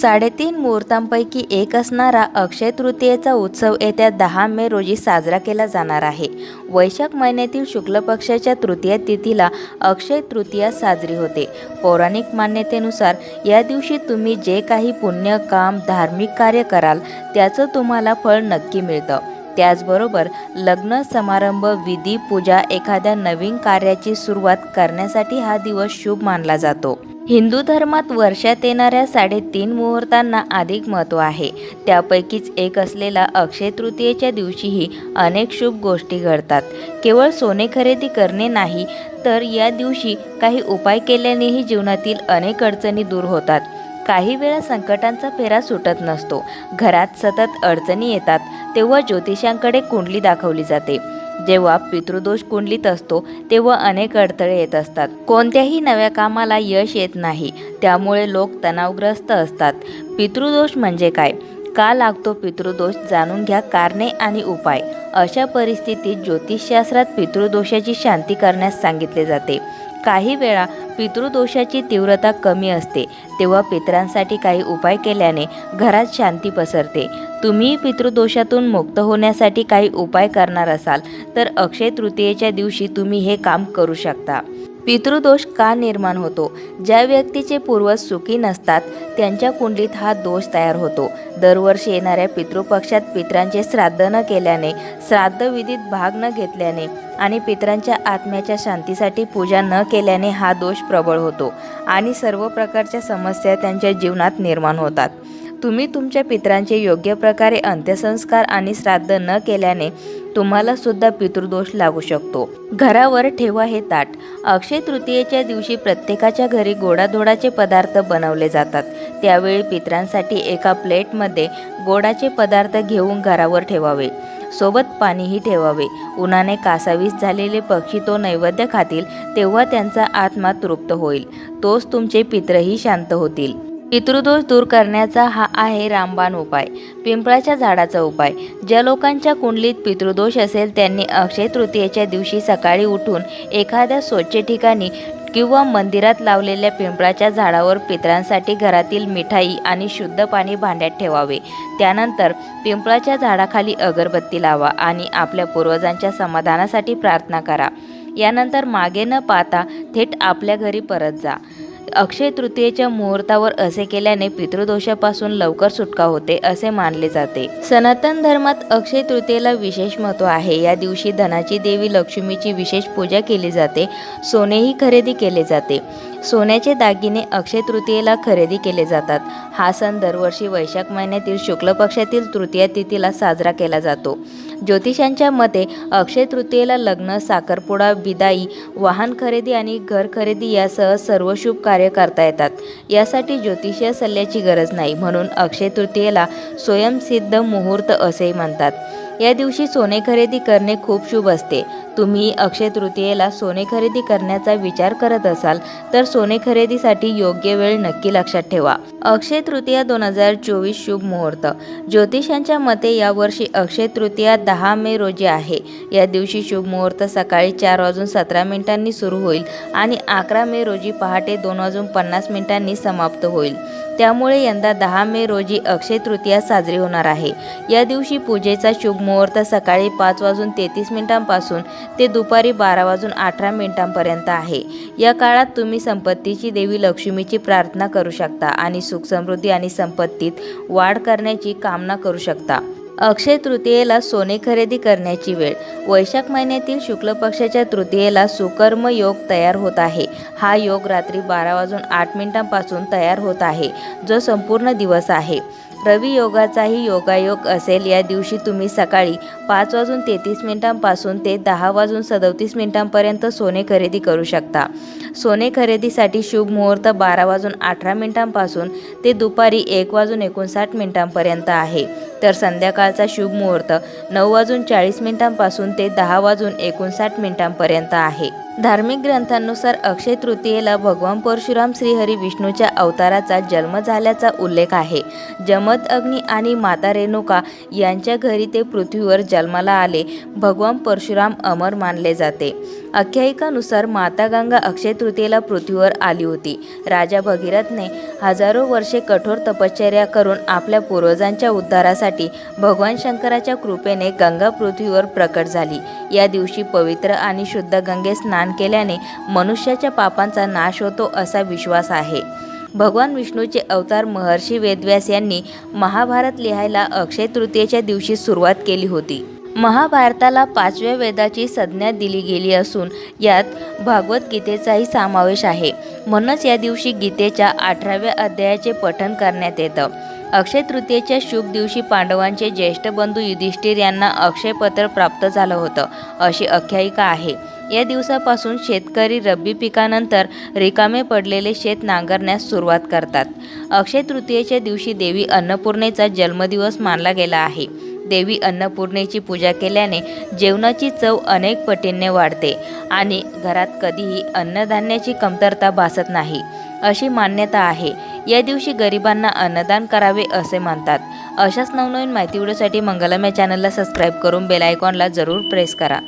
साडेतीन मुहूर्तांपैकी एक असणारा अक्षय तृतीयेचा उत्सव येत्या दहा मे रोजी साजरा केला जाणार आहे. वैशाख महिन्यातील शुक्ल पक्षाच्या तृतीय तिथीला अक्षय तृतीया साजरी होते. पौराणिक मान्यतेनुसार या दिवशी तुम्ही जे काही पुण्य काम धार्मिक कार्य कराल त्याचं तुम्हाला फळ नक्की मिळतं. त्याचबरोबर लग्न समारंभ विधी पूजा एखाद्या नवीन कार्याची सुरुवात करण्यासाठी हा दिवस शुभ मानला जातो. हिंदू धर्मात वर्षात येणाऱ्या साडेतीन मुहूर्तांना अधिक महत्त्व आहे. त्यापैकीच एक असलेला अक्षय तृतीयेच्या दिवशीही अनेक शुभ गोष्टी घडतात. केवळ सोने खरेदी करणे नाही तर या दिवशी काही उपाय केल्यानेही जीवनातील अनेक अडचणी दूर होतात. काही वेळा संकटांचा फेरा सुटत नसतो. घरात सतत अडचणी येतात तेव्हा ज्योतिषांकडे कुंडली दाखवली जाते. जेव्हा पितृदोष कुंडलीत असतो तेव्हा अनेक अडथळे येत असतात. कोणत्याही नव्या कामाला यश येत नाही. त्यामुळे लोक तणावग्रस्त असतात. पितृदोष म्हणजे काय? का लागतो पितृदोष? जाणून घ्या कारणे आणि उपाय. अशा परिस्थितीत ज्योतिषशास्त्रात पितृदोषाची शांती करण्यास सांगितले जाते. काही वेळा पितृदोषाची तीव्रता कमी असते तेव्हा पितरांसाठी काही उपाय केल्याने घरात शांती पसरते. तुम्ही पितृदोषातून मुक्त होण्यासाठी काही उपाय करणार असाल तर अक्षय तृतीयेच्या दिवशी तुम्ही हे काम करू शकता. पितृदोष का निर्माण होतो? ज्या व्यक्तीचे पूर्वज सुखी नसतात त्यांच्या कुंडलीत हा दोष तयार होतो. दरवर्षी येणाऱ्या पितृपक्षात पितरांचे श्राद्ध न केल्याने श्राद्ध विधीत भाग न घेतल्याने आणि पितरांच्या आत्म्याच्या शांतीसाठी पूजा न केल्याने हा दोष प्रबळ होतो आणि सर्व प्रकारच्या समस्या त्यांच्या जीवनात निर्माण होतात. तुम्ही तुमच्या पितरांचे योग्य प्रकारे अंत्यसंस्कार आणि श्राद्ध न केल्याने तुम्हाला सुद्धा पितृदोष लागू शकतो. घरावर ठेवा हे ताट. अक्षय तृतीयेच्या दिवशी प्रत्येकाच्या घरी गोडाधोडाचे पदार्थ बनवले जातात. त्यावेळी पितरांसाठी एका प्लेटमध्ये गोडाचे पदार्थ घेऊन घरावर ठेवावे. सोबत पाणीही ठेवावे. उन्हाने कासावीस झालेले पक्षी तो नैवेद्य खातील तेव्हा त्यांचा आत्मा तृप्त होईल. तोच तुमचे पित्रही शांत होतील. पितृदोष दूर करण्याचा हा आहे रामबाण उपाय. पिंपळाच्या झाडाचा उपाय. ज्या लोकांच्या कुंडलीत पितृदोष असेल त्यांनी अक्षय तृतीयेच्या दिवशी सकाळी उठून एखाद्या स्वच्छ ठिकाणी किंवा मंदिरात लावलेल्या पिंपळाच्या झाडावर पितरांसाठी घरातील मिठाई आणि शुद्ध पाणी भांड्यात ठेवावे. त्यानंतर पिंपळाच्या झाडाखाली अगरबत्ती लावा आणि आपल्या पूर्वजांच्या समाधानासाठी प्रार्थना करा. यानंतर मागे न पाहता थेट आपल्या घरी परत जा. अक्षय तृतीयेच्या मुहूर्तावर असे केल्याने पितृदोषापासून लवकर सुटका होते असे मानले जाते. सनातन धर्मात अक्षय तृतीयेला विशेष महत्त्व आहे. या दिवशी धनाची देवी लक्ष्मीची विशेष पूजा केली जाते. सोनेही खरेदी केले जाते. सोन्याचे दागिने अक्षय तृतीयेला खरेदी केले जातात. हा सण दरवर्षी वैशाख महिन्यातील शुक्ल पक्षातील तृतीया तिथीला साजरा केला जातो. ज्योतिषांच्या मते अक्षय तृतीयेला लग्न साखरपुडा बिदाई वाहन खरेदी आणि घर खरेदी यासह सर्व शुभ कार्य करता येतात. यासाठी ज्योतिषीय सल्ल्याची गरज नाही म्हणून अक्षय तृतीयेला स्वयंसिद्ध मुहूर्त असेही म्हणतात. या दिवशी सोने खरेदी करणे खूप शुभ असते. तुम्ही अक्षय तृतीयेला सोने खरेदी करण्याचा विचार करत असाल तर सोने खरेदीसाठी योग्य वेळ नक्की लक्षात ठेवा. अक्षय तृतीया दोन हजार चोवीस शुभ मुहूर्त. ज्योतिषांच्या मते यावर्षी अक्षय तृतीया दहा मे रोजी आहे. या दिवशी शुभ मुहूर्त सकाळी चार वाजून सतरा मिनिटांनी सुरू होईल आणि अकरा मे रोजी पहाटे दोन वाजून पन्नास मिनिटांनी समाप्त होईल. त्यामुळे यंदा दहा मे रोजी अक्षय तृतीया साजरी होणार आहे. या दिवशी पूजेचा शुभ मुहूर्त सकाळी पाच वाजून तेहतीस मिनिटांपासून ते दुपारी बारा वाजून अठरा मिनिटांपर्यंत आहे. या काळात तुम्ही संपत्तीची देवी लक्ष्मीची प्रार्थना करू शकता आणि सुख समृद्धी आणि संपत्तीत वाढ करण्याची कामना करू शकता. अक्षय तृतीयेला सोने खरेदी करण्याची वेळ. वैशाख महिन्यातील शुक्ल पक्षाच्या तृतीयेला सुकर्म योग तयार होत आहे. हा योग रात्री बारा वाजून आठ मिनिटांपासून तयार होत आहे. जो संपूर्ण दिवस आहे. रवी योगाचाही योगायोग असेल या दिवशी तुम्ही सकाळी पाच वाजून तेहतीस मिनिटांपासून ते दहा वाजून सदोतीस मिनिटांपर्यंत सोने खरेदी करू शकता. सोने खरेदीसाठी शुभ मुहूर्त बारा वाजून अठरा मिनिटांपासून ते दुपारी एक वाजून एकोणसाठ मिनिटांपर्यंत आहे. तर संध्याकाळचा शुभ मुहूर्त. नऊ वाजून चाळीस मिनिटांपासून ते दहा वाजून एकोणसाठ मिनिटांपर्यंत आहे. धार्मिक ग्रंथांनुसार अक्षय तृतीयेला भगवान परशुराम श्रीहरी विष्णूच्या अवताराचा जन्म झाल्याचा उल्लेख आहे. जमत अग्नी आणि माता रेणुका यांच्या घरी ते पृथ्वीवर जन्माला आले. भगवान परशुराम अमर मानले जाते. आख्यायिकानुसार माता गंगा अक्षय तृतीयेला पृथ्वीवर आली होती. राजा भगीरथने हजारो वर्षे कठोर तपश्चर्या करून आपल्या पूर्वजांच्या उद्धारासाठी भगवान शंकराच्या कृपेने गंगा पृथ्वीवर प्रकट झाली. या दिवशी पवित्र आणि शुद्ध गंगे स्नान केल्याने मनुष्याच्या पापांचा नाश होतो असा विश्वास आहे. भगवान विष्णूचे अवतार महर्षी वेदव्यास यांनी महाभारत लिहायला अक्षय तृतीयेच्या दिवशी सुरुवात केली होती. महाभारताला पाचव्या वेदाची संज्ञा दिली गेली असून यात भागवत गीतेचाही समावेश आहे. म्हणूनच या दिवशी गीतेच्या अठराव्या अध्यायाचे पठण करण्यात येतं. अक्षय तृतीयेच्या शुभ दिवशी पांडवांचे ज्येष्ठ बंधू युधिष्ठिर यांना अक्षयपत्र प्राप्त झालं होतं अशी आख्यायिका आहे. या दिवसापासून शेतकरी रब्बी पिकानंतर रिकामे पडलेले शेत नांगरण्यास सुरुवात करतात. अक्षय तृतीयेच्या दिवशी देवी अन्नपूर्णेचा जन्मदिवस मानला गेला आहे. देवी अन्नपूर्णेची पूजा केल्याने जेवणाची चव अनेक पटींने वाढते आणि घरात कधीही अन्नधान्याची कमतरता भासत नाही अशी मान्यता आहे. या दिवशी गरिबांना अन्नदान करावे असे मानतात अशाच नवनवीन माहिती व्हिडिओसाठी मंगलम या चॅनलला सबस्क्राईब करून बेल आयकॉनला जरूर प्रेस करा.